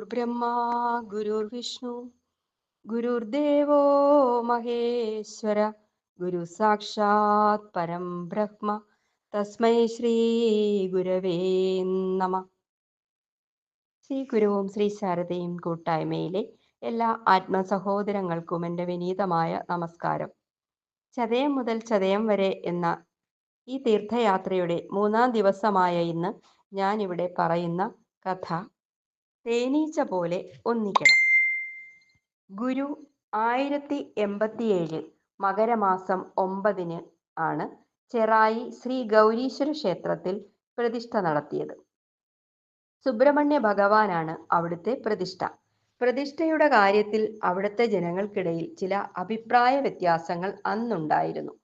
ഗുരുർബ്രഹ്മാ ഗുരുർവിഷ്ണു ഗുരുർദേവോ മഹേശ്വര ഗുരു സാക്ഷാത് പരം ബ്രഹ്മ തസ്മൈ ശ്രീ ഗുരവേ നമ. ശ്രീ ഗുരുവും ശ്രീ ശാരദയും കൂട്ടായ്മയിലെ എല്ലാ ആത്മസഹോദരങ്ങൾക്കും എന്റെ വിനീതമായ നമസ്കാരം. ചതയം മുതൽ ചതയം വരെ എന്ന ഈ തീർത്ഥയാത്രയുടെ മൂന്നാം ദിവസമായ ഇന്ന് ഞാനിവിടെ പറയുന്ന കഥ തേനീച്ച പോലെ ഒന്നിക്കണം. ഗുരു ആയിരത്തി എൺപത്തിയേഴ് മകരമാസം ഒമ്പതിന് ആണ് ചെറായി ശ്രീ ഗൗരീശ്വര ക്ഷേത്രത്തിൽ പ്രതിഷ്ഠ നടത്തിയത്. സുബ്രഹ്മണ്യ ഭഗവാനാണ് അവിടുത്തെ പ്രതിഷ്ഠ. പ്രതിഷ്ഠയുടെ കാര്യത്തിൽ അവിടുത്തെ ജനങ്ങൾക്കിടയിൽ ചില അഭിപ്രായ വ്യത്യാസങ്ങൾ അന്നുണ്ടായിരുന്നു.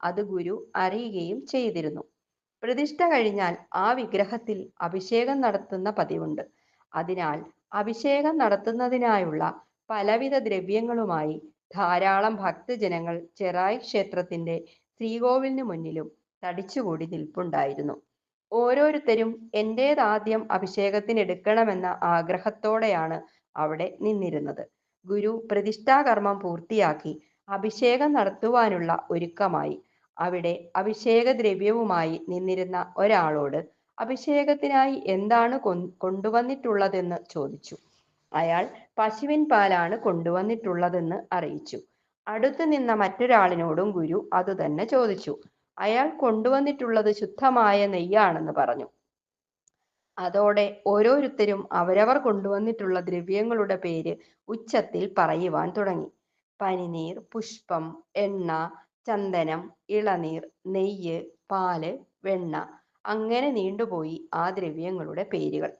അത് ഗുരു അറിയുകയും ചെയ്തിരുന്നു. പ്രതിഷ്ഠ കഴിഞ്ഞാൽ ആ വിഗ്രഹത്തിൽ അഭിഷേകം നടത്തുന്ന പതിവുണ്ട്. അതിനാൽ അഭിഷേകം നടത്തുന്നതിനായുള്ള പലവിധ ദ്രവ്യങ്ങളുമായി ധാരാളം ഭക്തജനങ്ങൾ ചെറായി ക്ഷേത്രത്തിന്റെ ശ്രീകോവിലിന് മുന്നിലും തടിച്ചുകൂടി നിൽപ്പുണ്ടായിരുന്നു. ഓരോരുത്തരും എന്റേതാദ്യം അഭിഷേകത്തിന് എടുക്കണമെന്ന ആഗ്രഹത്തോടെയാണ് അവിടെ നിന്നിരുന്നത്. ഗുരു പ്രതിഷ്ഠാകർമ്മം പൂർത്തിയാക്കി അഭിഷേകം നടത്തുവാനുള്ള ഒരുക്കമായി അവിടെ അഭിഷേക ദ്രവ്യവുമായി നിന്നിരുന്ന ഒരാളോട് അഭിഷേകത്തിനായി എന്താണ് കൊണ്ടുവന്നിട്ടുള്ളതെന്ന് ചോദിച്ചു. അയാൾ പശുവിൻ പാലാണ് കൊണ്ടുവന്നിട്ടുള്ളതെന്ന് അറിയിച്ചു. അടുത്തു നിന്ന മറ്റൊരാളിനോടും ഗുരു അതുതന്നെ ചോദിച്ചു. അയാൾ കൊണ്ടുവന്നിട്ടുള്ളത് ശുദ്ധമായ നെയ്യാണെന്ന് പറഞ്ഞു. അതോടെ ഓരോരുത്തരും അവരവർ കൊണ്ടുവന്നിട്ടുള്ള ദ്രവ്യങ്ങളുടെ പേര് ഉച്ചത്തിൽ പറയുവാൻ തുടങ്ങി. പനിനീർ പുഷ്പം എണ്ണ ചന്ദനം ഇളനീർ നെയ്യ് പാൽ വെണ്ണ അങ്ങനെ നീണ്ടുപോയി ആ ദ്രവ്യങ്ങളുടെ പേരുകൾ.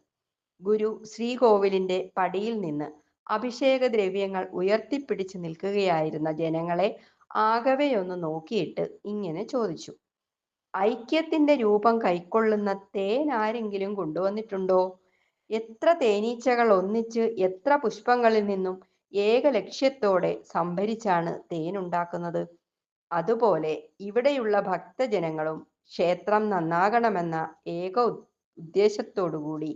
ഗുരു ശ്രീകോവിലിന്റെ പടിയിൽ നിന്ന് അഭിഷേക ദ്രവ്യങ്ങൾ ഉയർത്തിപ്പിടിച്ചു നിൽക്കുകയായിരുന്ന ജനങ്ങളെ ആകവെയൊന്ന് നോക്കിയിട്ട് ഇങ്ങനെ ചോദിച്ചു. ഐക്യത്തിന്റെ രൂപം കൈക്കൊള്ളുന്ന തേൻ ആരെങ്കിലും കൊണ്ടുവന്നിട്ടുണ്ടോ? എത്ര തേനീച്ചകൾ ഒന്നിച്ച് എത്ര പുഷ്പങ്ങളിൽ നിന്നും ഏക ലക്ഷ്യത്തോടെ സംഭരിച്ചാണ് തേൻ ഉണ്ടാക്കുന്നത്? അതുപോലെ ഇവിടെയുള്ള ഭക്തജനങ്ങളും ക്ഷേത്രം നന്നാകണമെന്ന ഏക ഉദ്ദേശത്തോടുകൂടി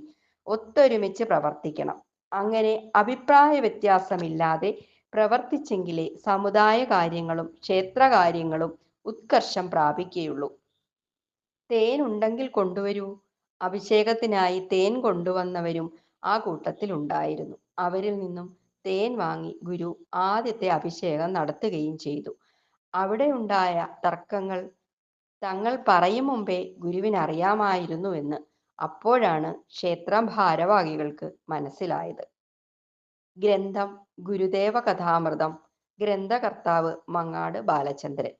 ഒത്തൊരുമിച്ച് പ്രവർത്തിക്കണം. അങ്ങനെ അഭിപ്രായ വ്യത്യാസമില്ലാതെ പ്രവർത്തിച്ചെങ്കിലേ സമുദായ കാര്യങ്ങളും ക്ഷേത്രകാര്യങ്ങളും ഉത്കർഷം പ്രാപിക്കുകയുള്ളൂ. തേൻ ഉണ്ടെങ്കിൽ കൊണ്ടുവരൂ. അഭിഷേകത്തിനായി തേൻ കൊണ്ടുവന്നവരും ആ കൂട്ടത്തിൽ ഉണ്ടായിരുന്നു. അവരിൽ നിന്നും തേൻ വാങ്ങി ഗുരു ആദ്യത്തെ അഭിഷേകം നടത്തുകയും ചെയ്തു. അവിടെ ഉണ്ടായ തർക്കങ്ങൾ തങ്ങൾ പറയും മുമ്പേ ഗുരുവിന് അറിയാമായിരുന്നുവെന്ന് അപ്പോഴാണ് ക്ഷേത്രം ഭാരവാഹികൾക്ക് മനസ്സിലായത്. ഗ്രന്ഥം ഗുരുദേവ കഥാമൃതം ഗ്രന്ഥകർത്താവ് മങ്ങാട് ബാലചന്ദ്രൻ.